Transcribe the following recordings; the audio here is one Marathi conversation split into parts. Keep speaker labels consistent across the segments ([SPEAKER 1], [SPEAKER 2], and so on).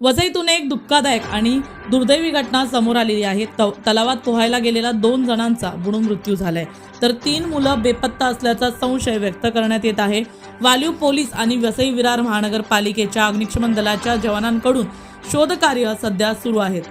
[SPEAKER 1] वसईतून एक धक्कादायक आणि दुर्दैवी घटना समोर आलेली आहे. तलावात पोहायला गेलेला दोन जणांचा बुडून मृत्यू झालाय. तर तीन मुलं बेपत्ता असल्याचा संशय व्यक्त करण्यात येत आहे. वालीव पोलीस आणि वसई विरार महानगरपालिकेच्या अग्निशमन दलाच्या जवानांकडून शोधकार्य सध्या सुरू आहेत.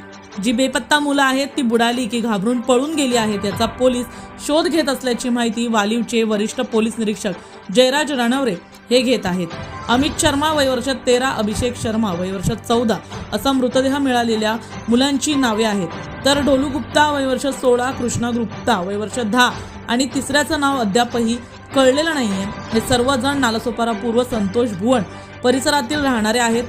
[SPEAKER 1] जी बेपत्ता मुलं आहेत ती बुडाली की घाबरून पळून गेली आहेत याचा पोलीस शोध घेत असल्याची माहिती वालीवचे वरिष्ठ पोलीस निरीक्षक जयराज रणवरे हे घेत आहेत. अमित शर्मा वयवर्ष तेरा अभिषेक शर्मा वयवर्ष चौदा असा मृतदेह मिळालेल्या मुलांची नावे आहेत. तर डोलू गुप्ता वयवर्ष सोळा कृष्णा गुप्ता वयवर्ष दहा आणि तिसऱ्याचं नाव अद्यापही कळलेलं नाहीये. हे सर्वजण नालासोपारा पूर्व संतोष भुवन परिसरातील राहणारे आहेत.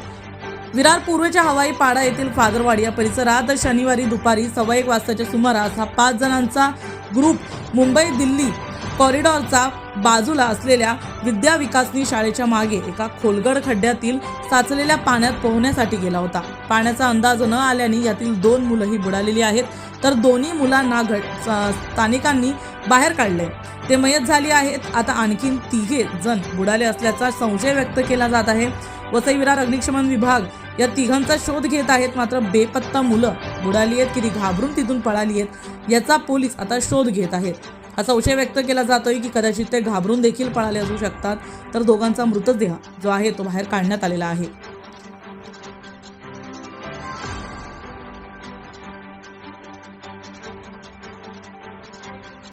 [SPEAKER 1] विरार पूर्वेच्या हवाई पाडा येथील फादरवाडी या परिसरात शनिवारी दुपारी सव्वा एक वाजताच्या सुमारास हा पाच जणांचा ग्रुप मुंबई दिल्ली कॉरिडॉरचा बाजूला असलेल्या विद्या विकासनी शाळेच्या मागे एका खोलगड खड्ड्यातील साचलेल्या पाण्यात पोहण्यासाठी गेला होता. पाण्याचा अंदाज न आल्याने यातील दोन मुलंही बुडालेली आहेत. तर दोन्ही मुलांना घट स्थानिकांनी बाहेर काढले ते मयत झाली आहेत. आता आणखीन तिघे जण बुडाले असल्याचा संशय व्यक्त केला जात आहे. वसई विरार अग्निशमन विभाग या तिघांचा शोध घेत आहेत. मात्र बेपत्ता मुलं बुडाली आहेत की घाबरून तिथून पळाली आहेत याचा पोलीस आता शोध घेत आहेत. संशय व्यक्त केला जातोय की कदाचित ते घाबरून देखील पळाले असू शकतात. तर दोघांचा मृतदेह जो आहे तो बाहेर काढण्यात आलेला आहे.